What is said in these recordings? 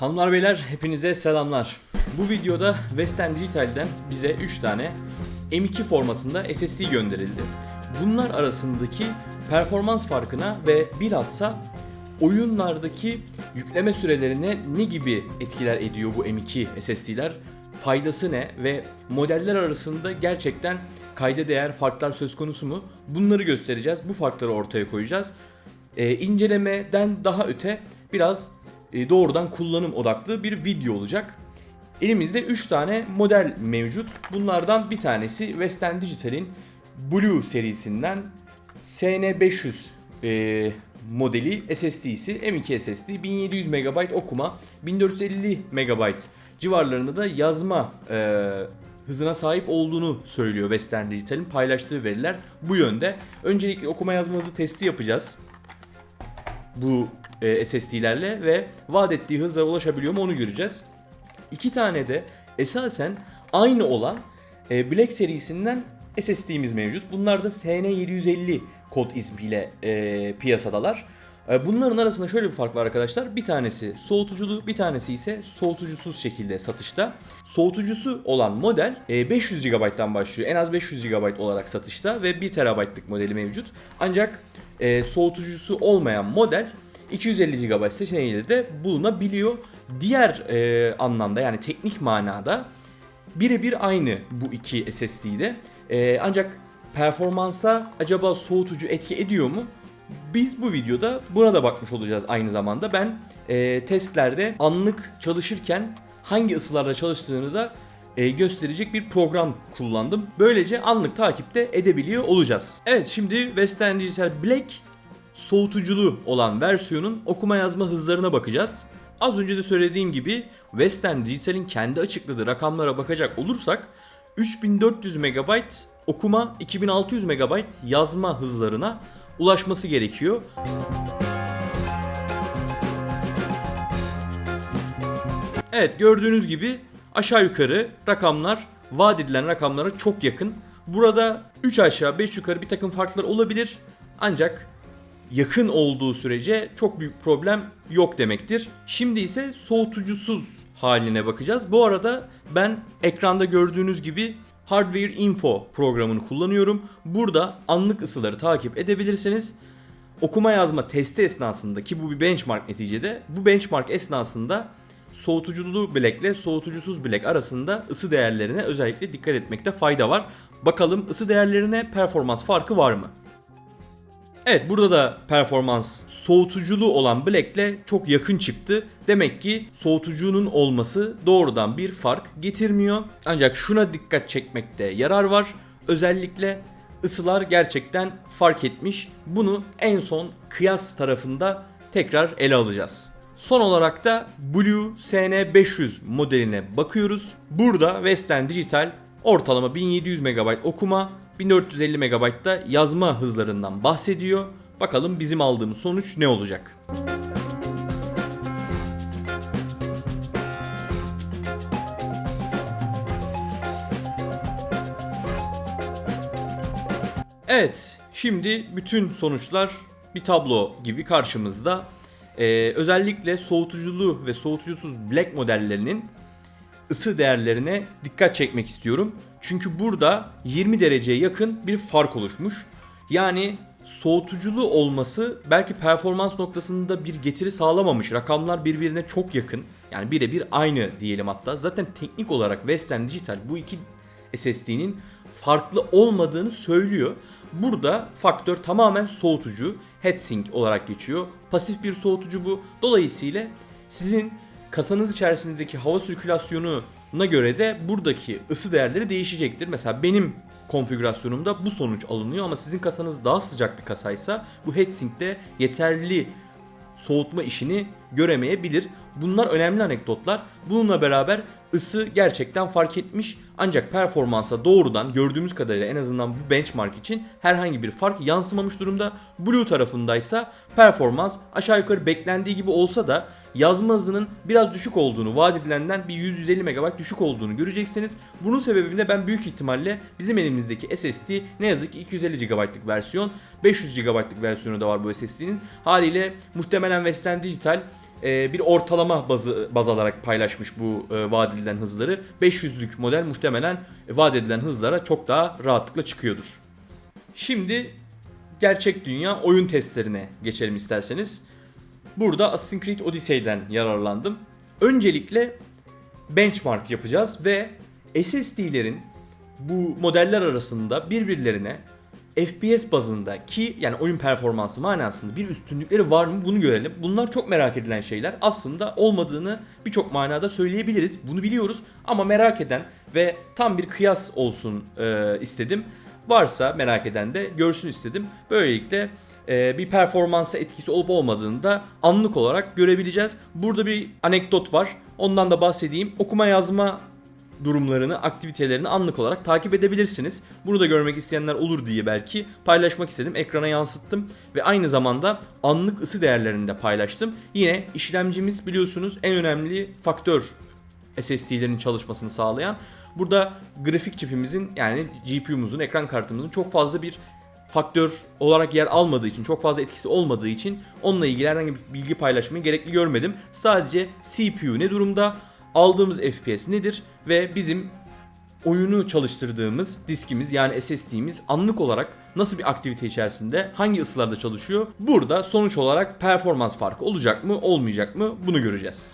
Hanımlar beyler hepinize selamlar. Bu videoda Western Digital'den bize 3 tane M2 formatında SSD gönderildi. Bunlar arasındaki performans farkına ve bilhassa oyunlardaki yükleme sürelerine ne gibi etkiler ediyor bu M2 SSD'ler? Faydası ne ve modeller arasında gerçekten kayda değer farklar söz konusu mu? Bunları göstereceğiz. Bu farkları ortaya koyacağız. Ee, incelemeden daha öte biraz doğrudan kullanım odaklı bir video olacak. Elimizde 3 tane model mevcut. Bunlardan bir tanesi Western Digital'in Blue serisinden SN500 e, modeli SSD'si M2 SSD 1700 MB okuma 1450 MB civarlarında da yazma e, hızına sahip olduğunu söylüyor Western Digital'in paylaştığı veriler bu yönde. Öncelikle okuma yazma hızı testi yapacağız bu e, SSD'lerle ve vaat ettiği hıza ulaşabiliyor mu onu göreceğiz. İki tane de esasen aynı olan e, Black serisinden SSD'miz mevcut. Bunlar da SN750 kod ismiyle e, piyasadalar. E, Bunların arasında şöyle bir fark var arkadaşlar. Bir tanesi soğutuculu, bir tanesi ise soğutucusuz şekilde satışta. Soğutucusu olan model e, 500 GB'dan başlıyor. En az 500 GB olarak satışta ve 1 TB'lık modeli mevcut. Ancak e, soğutucusu olmayan model 250 GB seçeneğiyle de bulunabiliyor. Diğer e, anlamda yani teknik manada birebir aynı bu iki SSD'de. E, ancak performansa acaba soğutucu etki ediyor mu? Biz bu videoda buna da bakmış olacağız aynı zamanda. Ben e, testlerde anlık çalışırken hangi ısılarda çalıştığını da e, gösterecek bir program kullandım. Böylece anlık takipte edebiliyor olacağız. Evet şimdi Western Digital Black soğutuculu olan versiyonun okuma yazma hızlarına bakacağız. Az önce de söylediğim gibi Western Digital'in kendi açıkladığı rakamlara bakacak olursak 3400 MB okuma 2600 MB yazma hızlarına ulaşması gerekiyor. Evet gördüğünüz gibi aşağı yukarı rakamlar vaat edilen rakamlara çok yakın. Burada 3 aşağı 5 yukarı bir takım farklar olabilir. Ancak yakın olduğu sürece çok büyük problem yok demektir. Şimdi ise soğutucusuz haline bakacağız. Bu arada ben ekranda gördüğünüz gibi Hardware Info programını kullanıyorum. Burada anlık ısıları takip edebilirsiniz. Okuma yazma testi esnasında ki bu bir benchmark neticede. Bu benchmark esnasında soğutuculu bilek ile soğutucusuz bilek arasında ısı değerlerine özellikle dikkat etmekte fayda var. Bakalım ısı değerlerine performans farkı var mı? Evet burada da performans soğutuculu olan Black ile çok yakın çıktı. Demek ki soğutucunun olması doğrudan bir fark getirmiyor. Ancak şuna dikkat çekmekte yarar var. Özellikle ısılar gerçekten fark etmiş. Bunu en son kıyas tarafında tekrar ele alacağız. Son olarak da Blue SN500 modeline bakıyoruz. Burada Western Digital ortalama 1700 MB okuma, 1450 MB da yazma hızlarından bahsediyor. Bakalım bizim aldığımız sonuç ne olacak? Evet, şimdi bütün sonuçlar bir tablo gibi karşımızda. Ee, özellikle soğutuculu ve soğutucusuz black modellerinin ısı değerlerine dikkat çekmek istiyorum. Çünkü burada 20 dereceye yakın bir fark oluşmuş. Yani soğutuculu olması belki performans noktasında bir getiri sağlamamış. Rakamlar birbirine çok yakın. Yani birebir aynı diyelim hatta. Zaten teknik olarak Western Digital bu iki SSD'nin farklı olmadığını söylüyor. Burada faktör tamamen soğutucu, heatsink olarak geçiyor. Pasif bir soğutucu bu. Dolayısıyla sizin kasanız içerisindeki hava sirkülasyonuna göre de buradaki ısı değerleri değişecektir. Mesela benim konfigürasyonumda bu sonuç alınıyor ama sizin kasanız daha sıcak bir kasaysa bu heatsink'te yeterli soğutma işini göremeyebilir. Bunlar önemli anekdotlar. Bununla beraber ısı gerçekten fark etmiş Ancak performansa doğrudan gördüğümüz kadarıyla en azından bu benchmark için herhangi bir fark yansımamış durumda. Blue tarafındaysa performans aşağı yukarı beklendiği gibi olsa da yazma hızının biraz düşük olduğunu, vaat edilenden bir 100-150 MB düşük olduğunu göreceksiniz. Bunun sebebinde ben büyük ihtimalle bizim elimizdeki SSD ne yazık ki 250 GB'lık versiyon, 500 GB'lık versiyonu da var bu SSD'nin. Haliyle muhtemelen Western Digital e, bir ortalama bazı baz alarak paylaşmış bu e, vaat edilen hızları. 500'lük model muhtemelen vaat edilen hızlara çok daha rahatlıkla çıkıyordur. Şimdi gerçek dünya oyun testlerine geçelim isterseniz. Burada Assassin's Creed Odyssey'den yararlandım. Öncelikle benchmark yapacağız ve SSD'lerin bu modeller arasında birbirlerine FPS bazında ki yani oyun performansı manasında bir üstünlükleri var mı bunu görelim. Bunlar çok merak edilen şeyler. Aslında olmadığını birçok manada söyleyebiliriz. Bunu biliyoruz ama merak eden ve tam bir kıyas olsun e, istedim. Varsa merak eden de görsün istedim. Böylelikle e, bir performansa etkisi olup olmadığını da anlık olarak görebileceğiz. Burada bir anekdot var. Ondan da bahsedeyim. Okuma yazma durumlarını, aktivitelerini anlık olarak takip edebilirsiniz. Bunu da görmek isteyenler olur diye belki paylaşmak istedim. Ekrana yansıttım ve aynı zamanda anlık ısı değerlerini de paylaştım. Yine işlemcimiz biliyorsunuz en önemli faktör SSD'lerin çalışmasını sağlayan. Burada grafik çipimizin yani GPU'muzun, ekran kartımızın çok fazla bir faktör olarak yer almadığı için, çok fazla etkisi olmadığı için onunla ilgili herhangi bir bilgi paylaşmayı gerekli görmedim. Sadece CPU ne durumda, aldığımız FPS nedir ve bizim oyunu çalıştırdığımız diskimiz yani SSD'miz anlık olarak nasıl bir aktivite içerisinde hangi ısılarda çalışıyor? Burada sonuç olarak performans farkı olacak mı olmayacak mı bunu göreceğiz.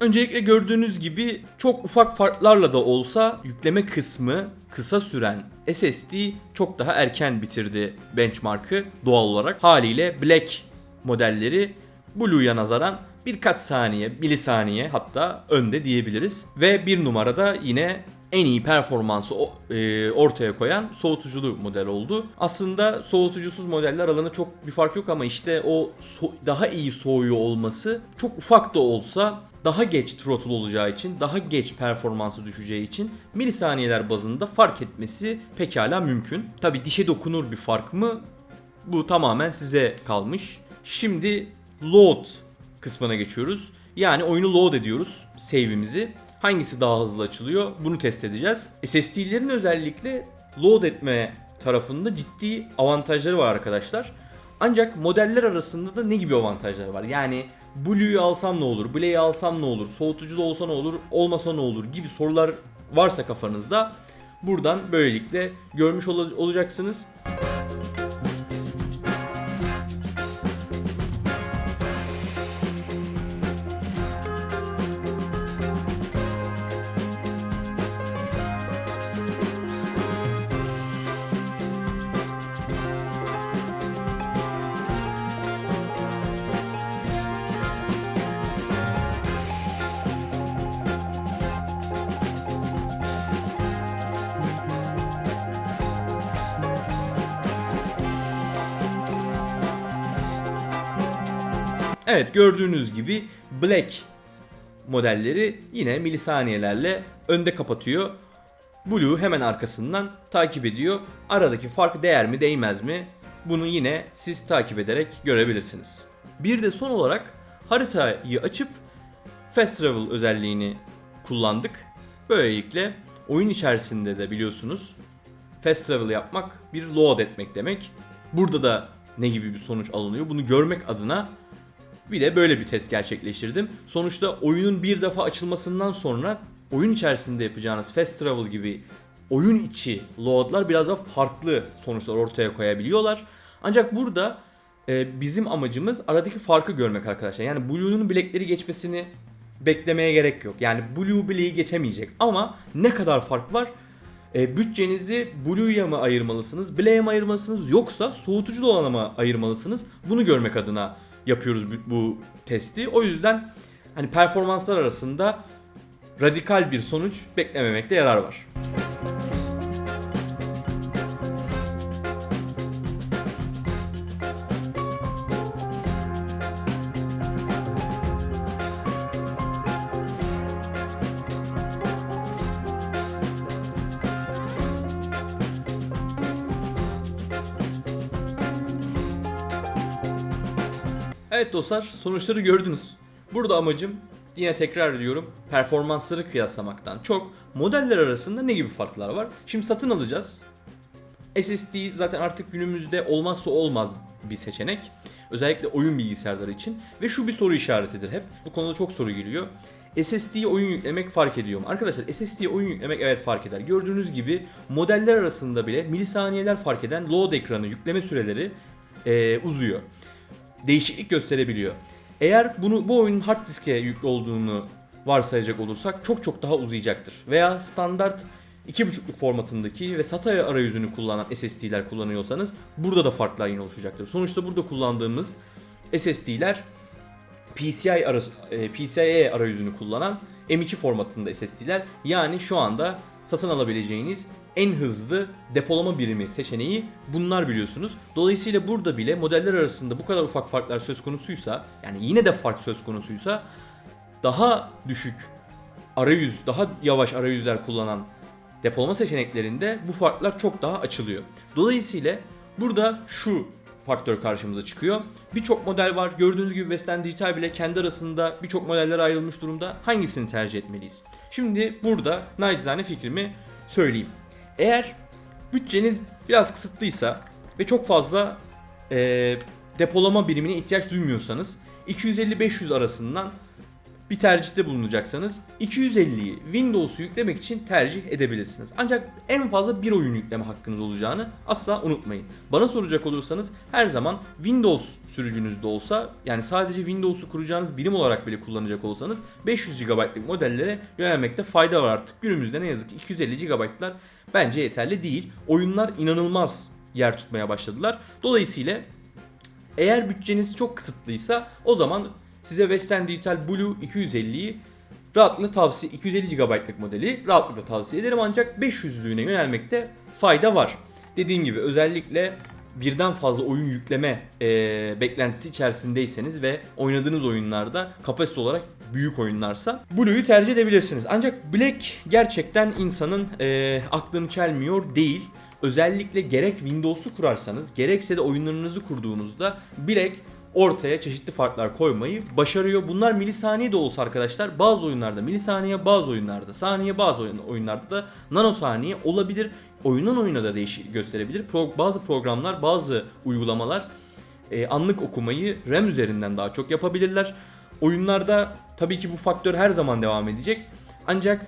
Öncelikle gördüğünüz gibi çok ufak farklarla da olsa yükleme kısmı kısa süren SSD çok daha erken bitirdi benchmark'ı doğal olarak. Haliyle Black modelleri Blue'ya nazaran birkaç saniye, milisaniye hatta önde diyebiliriz. Ve bir numarada yine en iyi performansı e, ortaya koyan soğutuculu model oldu. Aslında soğutucusuz modeller aralarında çok bir fark yok ama işte o daha iyi soğuyor olması çok ufak da olsa daha geç throttle olacağı için, daha geç performansı düşeceği için milisaniyeler bazında fark etmesi pekala mümkün. Tabi dişe dokunur bir fark mı? Bu tamamen size kalmış. Şimdi load kısmına geçiyoruz. Yani oyunu load ediyoruz save'imizi. Hangisi daha hızlı açılıyor bunu test edeceğiz. SSD'lerin özellikle load etme tarafında ciddi avantajları var arkadaşlar. Ancak modeller arasında da ne gibi avantajları var? Yani Blue'yu alsam ne olur, Blade'i alsam ne olur, soğutucu da olsa ne olur, olmasa ne olur gibi sorular varsa kafanızda buradan böylelikle görmüş ola- olacaksınız. Evet gördüğünüz gibi Black modelleri yine milisaniyelerle önde kapatıyor. Blue hemen arkasından takip ediyor. Aradaki fark değer mi değmez mi? Bunu yine siz takip ederek görebilirsiniz. Bir de son olarak haritayı açıp Fast Travel özelliğini kullandık. Böylelikle oyun içerisinde de biliyorsunuz Fast Travel yapmak bir load etmek demek. Burada da ne gibi bir sonuç alınıyor bunu görmek adına bir de böyle bir test gerçekleştirdim. Sonuçta oyunun bir defa açılmasından sonra oyun içerisinde yapacağınız Fast Travel gibi oyun içi loadlar biraz daha farklı sonuçlar ortaya koyabiliyorlar. Ancak burada e, bizim amacımız aradaki farkı görmek arkadaşlar. Yani Blue'nun bilekleri geçmesini beklemeye gerek yok. Yani Blue bileği geçemeyecek ama ne kadar fark var? E, bütçenizi Blue'ya mı ayırmalısınız, Black'e mi ayırmalısınız yoksa soğutucu dolana mı ayırmalısınız? Bunu görmek adına yapıyoruz bu, testi. O yüzden hani performanslar arasında radikal bir sonuç beklememekte yarar var. Evet dostlar sonuçları gördünüz. Burada amacım yine tekrar ediyorum performansları kıyaslamaktan çok modeller arasında ne gibi farklar var? Şimdi satın alacağız. SSD zaten artık günümüzde olmazsa olmaz bir seçenek. Özellikle oyun bilgisayarları için. Ve şu bir soru işaretidir hep. Bu konuda çok soru geliyor. SSD'ye oyun yüklemek fark ediyor mu? Arkadaşlar SSD'ye oyun yüklemek evet fark eder. Gördüğünüz gibi modeller arasında bile milisaniyeler fark eden load ekranı yükleme süreleri eee, uzuyor değişiklik gösterebiliyor. Eğer bunu bu oyunun hard diske yüklü olduğunu varsayacak olursak çok çok daha uzayacaktır. Veya standart 2.5'luk formatındaki ve SATA arayüzünü kullanan SSD'ler kullanıyorsanız burada da farklar yine oluşacaktır. Sonuçta burada kullandığımız SSD'ler PCI arası, e, PCIe arayüzünü kullanan M2 formatında SSD'ler. Yani şu anda satın alabileceğiniz en hızlı depolama birimi seçeneği bunlar biliyorsunuz. Dolayısıyla burada bile modeller arasında bu kadar ufak farklar söz konusuysa yani yine de fark söz konusuysa daha düşük arayüz, daha yavaş arayüzler kullanan depolama seçeneklerinde bu farklar çok daha açılıyor. Dolayısıyla burada şu faktör karşımıza çıkıyor. Birçok model var. Gördüğünüz gibi Western Digital bile kendi arasında birçok modeller ayrılmış durumda. Hangisini tercih etmeliyiz? Şimdi burada naçizane fikrimi söyleyeyim. Eğer bütçeniz biraz kısıtlıysa ve çok fazla eee, depolama birimine ihtiyaç duymuyorsanız 250-500 arasından bir tercihte bulunacaksanız 250'yi Windows'u yüklemek için tercih edebilirsiniz. Ancak en fazla bir oyun yükleme hakkınız olacağını asla unutmayın. Bana soracak olursanız her zaman Windows sürücünüzde olsa yani sadece Windows'u kuracağınız birim olarak bile kullanacak olsanız 500 GB'lık modellere yönelmekte fayda var artık. Günümüzde ne yazık ki 250 GB'lar bence yeterli değil. Oyunlar inanılmaz yer tutmaya başladılar. Dolayısıyla eğer bütçeniz çok kısıtlıysa o zaman size Western Digital Blue 250'yi rahatlıkla tavsiye 250 GB'lık modeli rahatlıkla tavsiye ederim ancak 500'lüğüne yönelmekte fayda var. Dediğim gibi özellikle birden fazla oyun yükleme e, beklentisi içerisindeyseniz ve oynadığınız oyunlarda kapasite olarak büyük oyunlarsa Blue'yu tercih edebilirsiniz. Ancak Black gerçekten insanın e, aklını çelmiyor değil. Özellikle gerek Windows'u kurarsanız gerekse de oyunlarınızı kurduğunuzda Black ortaya çeşitli farklar koymayı başarıyor. Bunlar milisaniye de olsa arkadaşlar bazı oyunlarda milisaniye bazı oyunlarda saniye bazı oyun- oyunlarda da nanosaniye olabilir. Oyundan oyuna da değişik gösterebilir. Pro- bazı programlar bazı uygulamalar e, anlık okumayı RAM üzerinden daha çok yapabilirler. Oyunlarda tabii ki bu faktör her zaman devam edecek. Ancak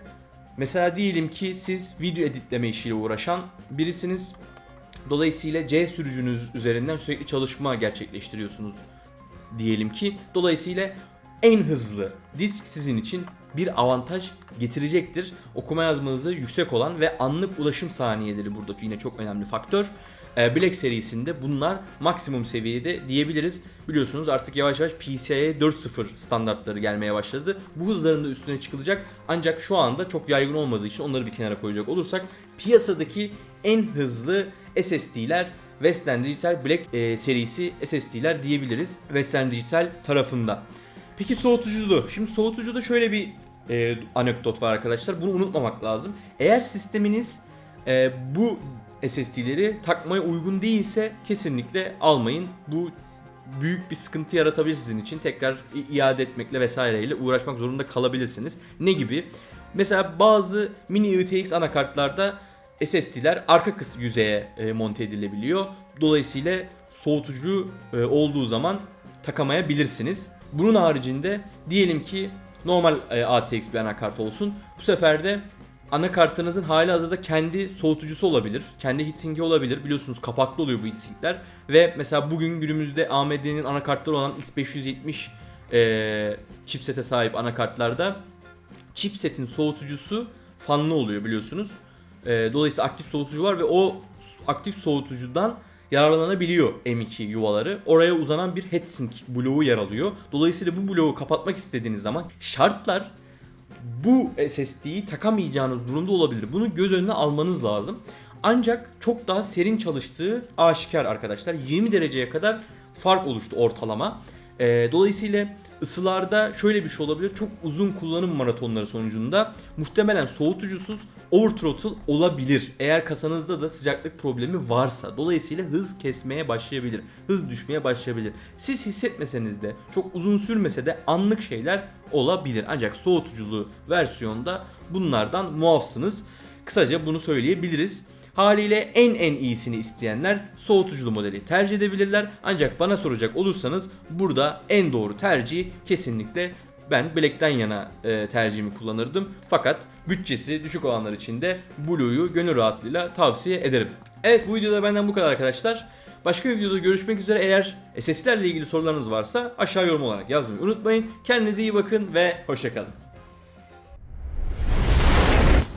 mesela diyelim ki siz video editleme işiyle uğraşan birisiniz. Dolayısıyla C sürücünüz üzerinden sürekli çalışma gerçekleştiriyorsunuz diyelim ki. Dolayısıyla en hızlı disk sizin için bir avantaj getirecektir. Okuma yazma hızı yüksek olan ve anlık ulaşım saniyeleri burada yine çok önemli faktör. Ee, Black serisinde bunlar maksimum seviyede diyebiliriz. Biliyorsunuz artık yavaş yavaş PCIe 4.0 standartları gelmeye başladı. Bu hızların da üstüne çıkılacak. Ancak şu anda çok yaygın olmadığı için onları bir kenara koyacak olursak piyasadaki en hızlı SSD'ler Western Digital Black e, serisi SSD'ler diyebiliriz Western Digital tarafında. Peki soğutucuda. Şimdi soğutucuda şöyle bir e, anekdot var arkadaşlar. Bunu unutmamak lazım. Eğer sisteminiz e, bu SSD'leri takmaya uygun değilse kesinlikle almayın. Bu büyük bir sıkıntı yaratabilir sizin için. Tekrar iade etmekle vesaireyle uğraşmak zorunda kalabilirsiniz. Ne gibi? Mesela bazı mini ITX anakartlarda SSD'ler arka kıs yüzeye e, monte edilebiliyor. Dolayısıyla soğutucu e, olduğu zaman takamayabilirsiniz. Bunun haricinde diyelim ki normal e, ATX bir anakart olsun. Bu sefer de anakartınızın hali hazırda kendi soğutucusu olabilir. Kendi heatsink'i olabilir. Biliyorsunuz kapaklı oluyor bu heatsink'ler. Ve mesela bugün günümüzde AMD'nin anakartları olan X570 e, chipsete sahip anakartlarda chipsetin soğutucusu fanlı oluyor biliyorsunuz. E, dolayısıyla aktif soğutucu var ve o aktif soğutucudan yararlanabiliyor M2 yuvaları. Oraya uzanan bir heatsink bloğu yer alıyor. Dolayısıyla bu bloğu kapatmak istediğiniz zaman şartlar bu SSD'yi takamayacağınız durumda olabilir. Bunu göz önüne almanız lazım. Ancak çok daha serin çalıştığı aşikar arkadaşlar. 20 dereceye kadar fark oluştu ortalama. Ee, dolayısıyla ısılarda şöyle bir şey olabilir. Çok uzun kullanım maratonları sonucunda muhtemelen soğutucusuz overthrottle olabilir. Eğer kasanızda da sıcaklık problemi varsa. Dolayısıyla hız kesmeye başlayabilir. Hız düşmeye başlayabilir. Siz hissetmeseniz de çok uzun sürmese de anlık şeyler olabilir. Ancak soğutuculu versiyonda bunlardan muafsınız. Kısaca bunu söyleyebiliriz. Haliyle en en iyisini isteyenler soğutuculu modeli tercih edebilirler. Ancak bana soracak olursanız burada en doğru tercih kesinlikle ben Black'ten yana e, tercihimi kullanırdım. Fakat bütçesi düşük olanlar için de Blue'yu gönül rahatlığıyla tavsiye ederim. Evet bu videoda benden bu kadar arkadaşlar. Başka bir videoda görüşmek üzere. Eğer SSD'lerle ilgili sorularınız varsa aşağı yorum olarak yazmayı unutmayın. Kendinize iyi bakın ve hoşçakalın.